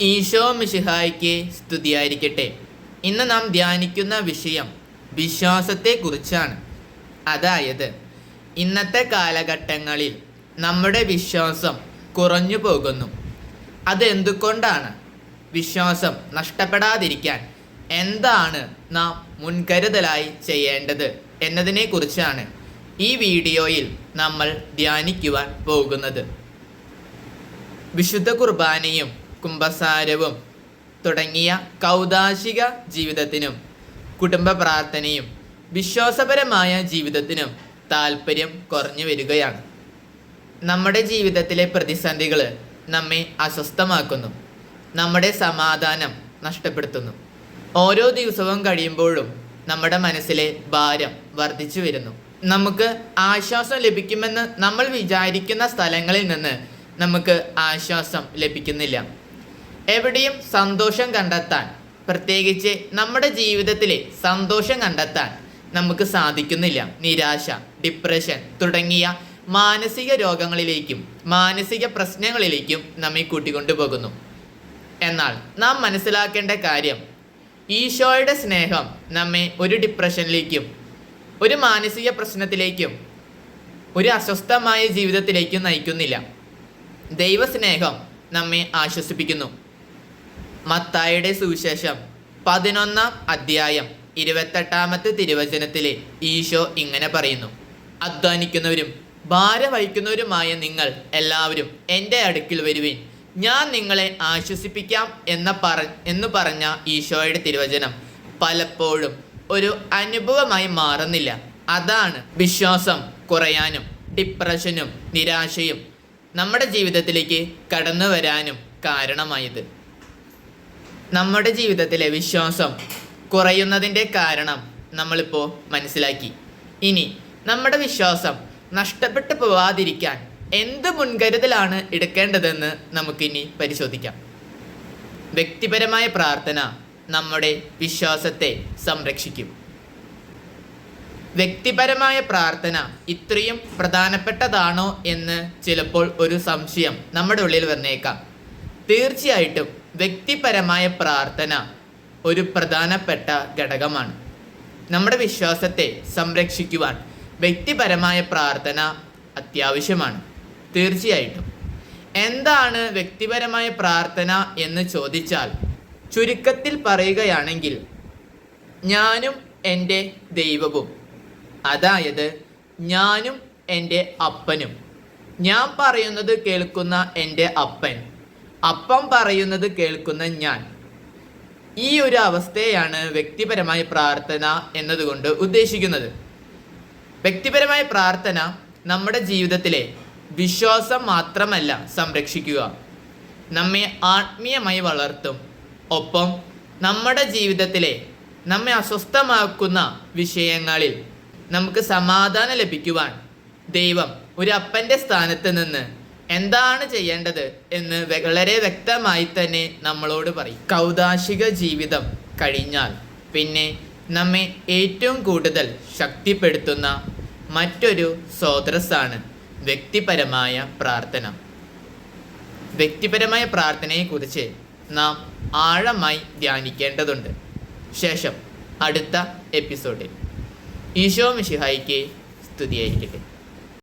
ഈശോ മിഷിഹായ്ക്ക് സ്തുതിയായിരിക്കട്ടെ. ഇന്ന് നാം ധ്യാനിക്കുന്ന വിഷയം വിശ്വാസത്തെക്കുറിച്ചാണ്. അതായത് ഇന്നത്തെ കാലഘട്ടങ്ങളിൽ നമ്മുടെ വിശ്വാസം കുറഞ്ഞു പോകുന്നു. അതെന്തുകൊണ്ടാണ്? വിശ്വാസം നഷ്ടപ്പെടാതിരിക്കാൻ എന്താണ് നാം മുൻകരുതലായി ചെയ്യേണ്ടത് എന്നതിനെക്കുറിച്ചാണ് ഈ വീഡിയോയിൽ നമ്മൾ ധ്യാനിക്കുവാൻ പോകുന്നത്. വിശുദ്ധ കുർബാനയും കുംഭസാരവും തുടങ്ങിയ കൗതാശിക ജീവിതത്തിനും കുടുംബ പ്രാർത്ഥനയും വിശ്വാസപരമായ ജീവിതത്തിനും താല്പര്യം കുറഞ്ഞു വരികയാണ്. നമ്മുടെ ജീവിതത്തിലെ പ്രതിസന്ധികൾ നമ്മെ അസ്വസ്ഥമാക്കുന്നു. നമ്മുടെ സമാധാനം നഷ്ടപ്പെടുത്തുന്നു. ഓരോ ദിവസവും കഴിയുമ്പോഴും നമ്മുടെ മനസ്സിലെ ഭാരം വർദ്ധിച്ചു വരുന്നു. നമുക്ക് ആശ്വാസം ലഭിക്കുമെന്ന് നമ്മൾ വിചാരിക്കുന്ന സ്ഥലങ്ങളിൽ നിന്ന് നമുക്ക് ആശ്വാസം ലഭിക്കുന്നില്ല. എവിടെയും സന്തോഷം കണ്ടെത്താൻ പ്രത്യേകിച്ച് നമ്മുടെ ജീവിതത്തിലെ സന്തോഷം കണ്ടെത്താൻ നമുക്ക് സാധിക്കുന്നില്ല. നിരാശ ഡിപ്രഷൻ തുടങ്ങിയ മാനസിക രോഗങ്ങളിലേക്കും മാനസിക പ്രശ്നങ്ങളിലേക്കും നമ്മെ കൂട്ടിക്കൊണ്ടുപോകുന്നു. എന്നാൽ നാം മനസ്സിലാക്കേണ്ട കാര്യം ഈശോയുടെ സ്നേഹം നമ്മെ ഒരു ഡിപ്രഷനിലേക്കും ഒരു മാനസിക പ്രശ്നത്തിലേക്കും ഒരു അസ്വസ്ഥമായ ജീവിതത്തിലേക്കും നയിക്കുന്നില്ല. ദൈവസ്നേഹം നമ്മെ ആശ്വസിപ്പിക്കുന്നു. മത്തായുടെ സുവിശേഷം പതിനൊന്നാം അധ്യായം ഇരുപത്തെട്ടാമത്തെ തിരുവചനത്തിലെ ഈശോ ഇങ്ങനെ പറയുന്നു. അധ്വാനിക്കുന്നവരും ഭാര വഹിക്കുന്നവരുമായ നിങ്ങൾ എല്ലാവരും എന്റെ അടുക്കിൽ വരുവിൻ. ഞാൻ നിങ്ങളെ ആശ്വസിപ്പിക്കാം എന്ന പറ എന്ന് പറഞ്ഞ ഈശോയുടെ തിരുവചനം പലപ്പോഴും ഒരു അനുഭവമായി മാറുന്നില്ല. അതാണ് വിശ്വാസം കുറയാനും ഡിപ്രഷനും നിരാശയും നമ്മുടെ ജീവിതത്തിലേക്ക് കടന്നു വരാനും കാരണമായത്. നമ്മുടെ ജീവിതത്തിലെ വിശ്വാസം കുറയുന്നതിന്റെ കാരണം നമ്മളിപ്പോൾ മനസ്സിലാക്കി. ഇനി നമ്മുടെ വിശ്വാസം നഷ്ടപ്പെട്ടു പോവാതിരിക്കാൻ എന്ത് മുൻകരുതലാണ് എടുക്കേണ്ടതെന്ന് നമുക്കിനി പരിശോധിക്കാം. വ്യക്തിപരമായ പ്രാർത്ഥന നമ്മുടെ വിശ്വാസത്തെ സംരക്ഷിക്കും. വ്യക്തിപരമായ പ്രാർത്ഥന ഇത്രയും പ്രധാനപ്പെട്ടതാണോ എന്ന് ചിലപ്പോൾ ഒരു സംശയം നമ്മുടെ ഉള്ളിൽ വന്നേക്കാം. തീർച്ചയായിട്ടും വ്യക്തിപരമായ പ്രാർത്ഥന ഒരു പ്രധാനപ്പെട്ട ഘടകമാണ്. നമ്മുടെ വിശ്വാസത്തെ സംരക്ഷിക്കുവാൻ വ്യക്തിപരമായ പ്രാർത്ഥന അത്യാവശ്യമാണ്. തീർച്ചയായിട്ടും. എന്താണ് വ്യക്തിപരമായ പ്രാർത്ഥന എന്ന് ചോദിച്ചാൽ ചുരുക്കത്തിൽ പറയുകയാണെങ്കിൽ ഞാനും എന്റെ ദൈവവും അതായത് ഞാനും എന്റെ അപ്പനും. ഞാൻ പറയുന്നത് കേൾക്കുന്ന എന്റെ അപ്പൻ അപ്പം പറയുന്നത് കേൾക്കുന്ന ഞാൻ. ഈ ഒരു അവസ്ഥയാണ് വ്യക്തിപരമായ പ്രാർത്ഥന എന്നതുകൊണ്ട് ഉദ്ദേശിക്കുന്നത്. വ്യക്തിപരമായ പ്രാർത്ഥന നമ്മുടെ ജീവിതത്തിലെ വിശ്വാസം മാത്രമല്ല സംരക്ഷിക്കുക. നമ്മെ ആത്മീയമായി വളർത്തും. ഒപ്പം നമ്മുടെ ജീവിതത്തിലെ നമ്മെ അസ്വസ്ഥമാക്കുന്ന വിഷയങ്ങളിൽ നമുക്ക് സമാധാനം ലഭിക്കുവാൻ ദൈവം ഒരു അപ്പന്റെ സ്ഥാനത്ത് നിന്ന് എന്താണ് ചെയ്യേണ്ടത് എന്ന് വളരെ വ്യക്തമായി തന്നെ നമ്മളോട് പറയും. കൗതാശിക ജീവിതം കഴിഞ്ഞാൽ പിന്നെ നമ്മെ ഏറ്റവും കൂടുതൽ ശക്തിപ്പെടുത്തുന്ന മറ്റൊരു സ്രോതസ്സാണ് വ്യക്തിപരമായ പ്രാർത്ഥന. വ്യക്തിപരമായ പ്രാർത്ഥനയെക്കുറിച്ച് നാം ആഴമായി ധ്യാനിക്കേണ്ടതുണ്ട്. ശേഷം അടുത്ത എപ്പിസോഡിൽ. ഈശോ മിഷിഹായിക്ക് സ്തുതിയായിരിക്കട്ടെ.